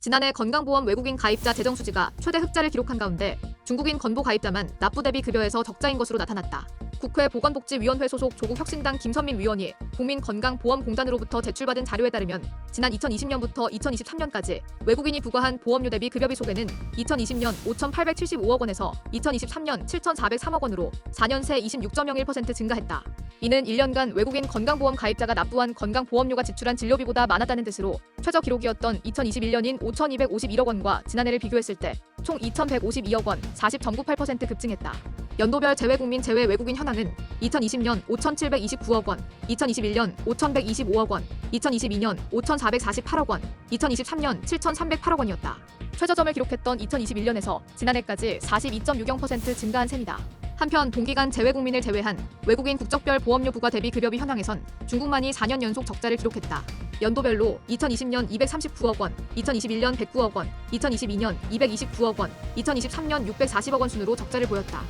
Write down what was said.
지난해 건강보험 외국인 가입자 재정 수지가 최대 흑자를 기록한 가운데 중국인 건보 가입자만 납부 대비 급여에서 적자인 것으로 나타났다. 국회 보건복지위원회 소속 조국혁신당 김선민 위원이 국민건강보험공단으로부터 제출받은 자료에 따르면 지난 2020년부터 2023년까지 외국인이 부과한 보험료 대비 급여비 소개는 2020년 5,875억 원에서 2023년 7,403억 원으로 4년 새 26.01% 증가했다. 이는 1년간 외국인 건강보험 가입자가 납부한 건강보험료가 지출한 진료비보다 많았다는 뜻으로 최저 기록이었던 2021년인 5,251억 원과 지난해를 비교했을 때 총 2,152억 원, 40.98% 급증했다. 연도별 재외국민 재외 외국인 현황은 2020년 5,729억 원, 2021년 5,125억 원, 2022년 5,448억 원, 2023년 7,308억 원이었다. 최저점을 기록했던 2021년에서 지난해까지 42.60% 증가한 셈이다. 한편 동기간 재외국민을 제외한 외국인 국적별 보험료 부과 대비 급여비 현황에선 중국만이 4년 연속 적자를 기록했다. 연도별로 2020년 239억 원, 2021년 109억 원, 2022년 229억 원, 2023년 640억 원 순으로 적자를 보였다.